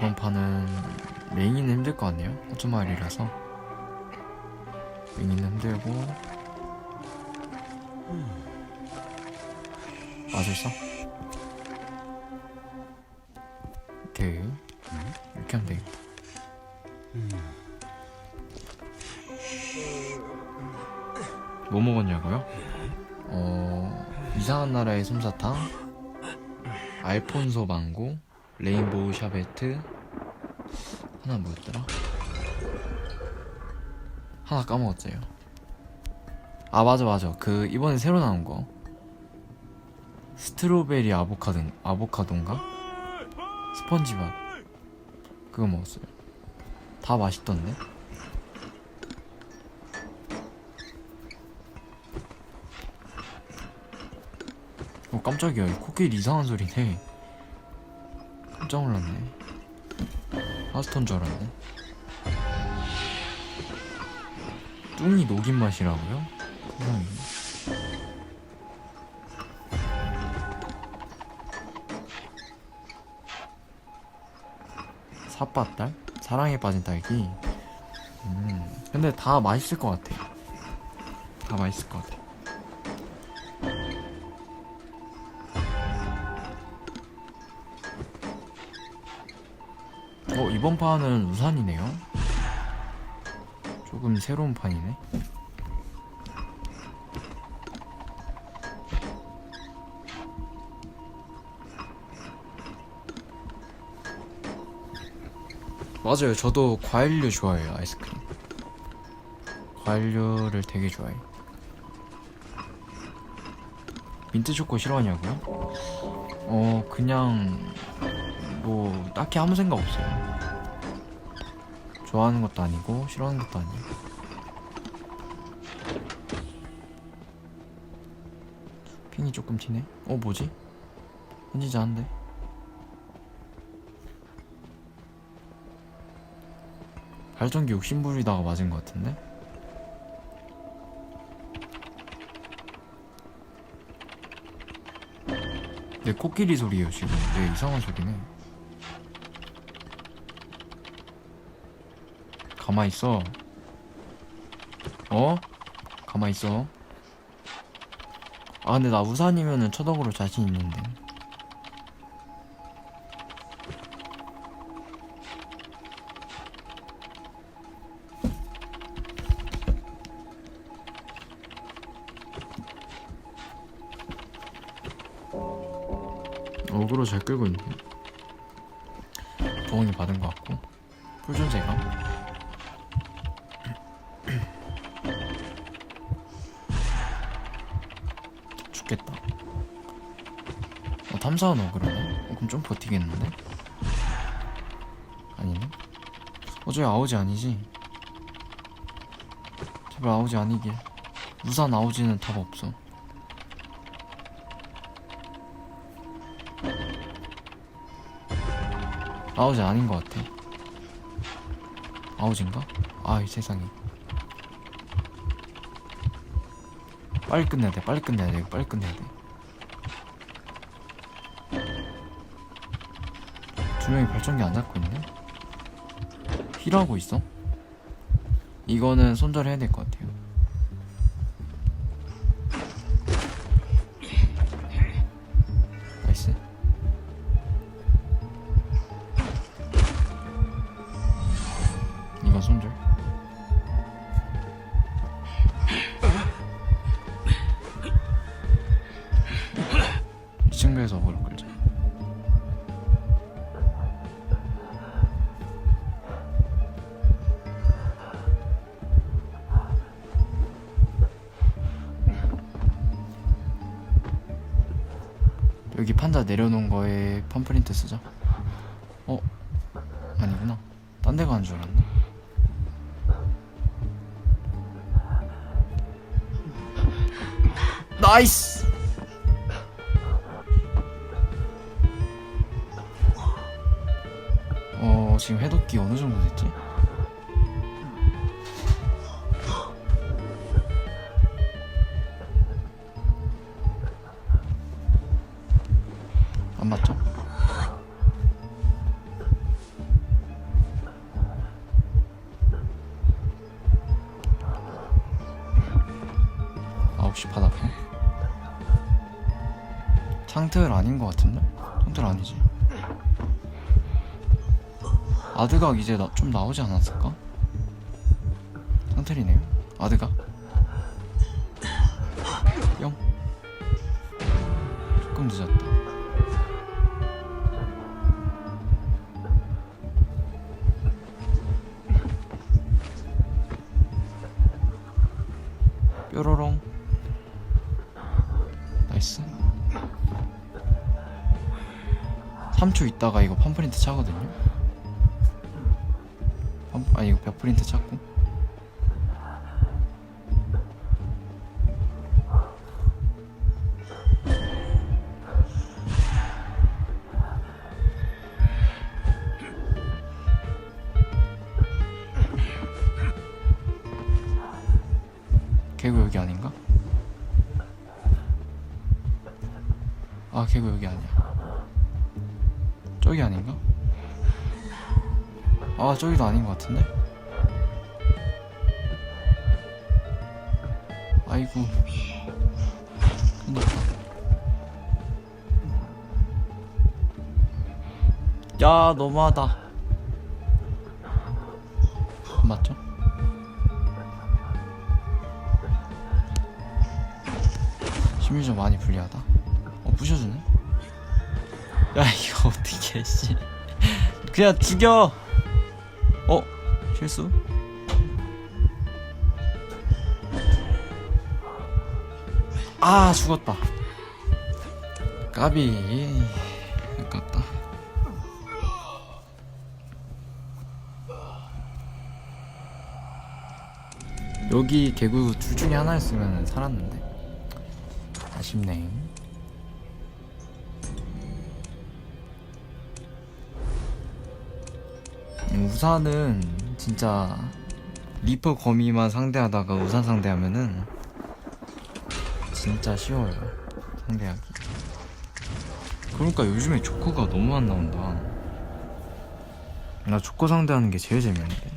이번 판은 맹이는 힘들 것 같네요. 호주말이라서 맹이는 힘들고 마술사 오케이 이렇게 하면 되겠다. 뭐 먹었냐고요? 어 이상한 나라의 솜사탕 알폰소 망고 레인보우 샤베트? 하나 뭐였더라? 하나 까먹었어요. 아 맞아 맞아. 그 이번에 새로 나온 거. 스트로베리 아보카도 아보카도인가? 스펀지밥. 그거 먹었어요. 다 맛있던데? 어 깜짝이야. 이 코끼리 이상한 소리네 깜짝 놀랐네. 하스톤 줄 알았네. 뚱이 녹인 맛이라고요? 세상에 삿바딸? 사랑에 빠진 딸기? 음 근데 다 맛있을 것 같아. 다 맛있을 것 같아 어 이번 판은 우산이네요. 조금 새로운 판이네. 맞아요. 저도 과일류 좋아해요 아이스크림. 과일류를 되게 좋아해. 민트 초코 싫어하냐고요? 어 그냥 뭐 딱히 아무 생각 없어요. 좋아하는 것도 아니고 싫어하는 것도 아니고. 핑이 조금 튀네. 어 뭐지? 흔지자한데. 발전기 욕심 부리다가 맞은 것 같은데? 내 코끼리 소리예요 지금. 내 이상한 소리네. 가만 있어. 어? 가만 있어. 아 근데 나 우산이면은 처덕으로 자신 있는데. 어그로 잘 끌고 있네. 도움이 받은 것 같고. 풀존재가. 3, 4, 5 그러네? 그럼 좀 버티겠는데? 아니네? 어제 아우지 아니지? 제발 아우지 아니길 무산 아우지는 답 없어 아우지 아닌 것 같아 아우지인가? 아이 세상에 빨리 끝내야 돼 빨리 끝내야 돼 빨리 끝내야 돼 두 명이 발전기 안 잡고 있네? 힐하고 있어? 이거는 손절해야 될 것 같아요. 나이스. 이건 손절. 여기 판자 내려놓은 거에 펌프린트 쓰자. 어? 아니구나. 딴 데 가는 줄 알았네. 나이스! 어, 지금 해독기 어느 정도 됐지? 안 맞죠? 아홉 시 바닥에 창틀 아닌 것 같은데? 창틀 아니지 아드각 이제 나, 좀 나오지 않았을까? 창틀이네요 아드각 뿅 조금 늦었다 뾰로롱. 나이스. 3초 있다가 이거 팜프린트 차거든요. 팜, 아 이거 벽프린트 찾고 아 개구 여기 아니야 저기 아닌가? 아 저기도 아닌 것 같은데? 아이고 큰일 났다 야 너무하다 맞죠? 심리적 많이 불리하다 어 부셔주네? 야 이거 어떻게 씨. 그냥 죽여! 어? 실수? 아 죽었다. 까비. 아깝다. 여기 개구 둘 중에 하나였으면 살았는데. 아쉽네 우산은 진짜 리퍼 거미만 상대하다가 우산 상대하면은 진짜 쉬워요 상대하기. 그러니까 요즘에 조커가 너무 안 나온다. 나 조커 상대하는 게 제일 재밌는데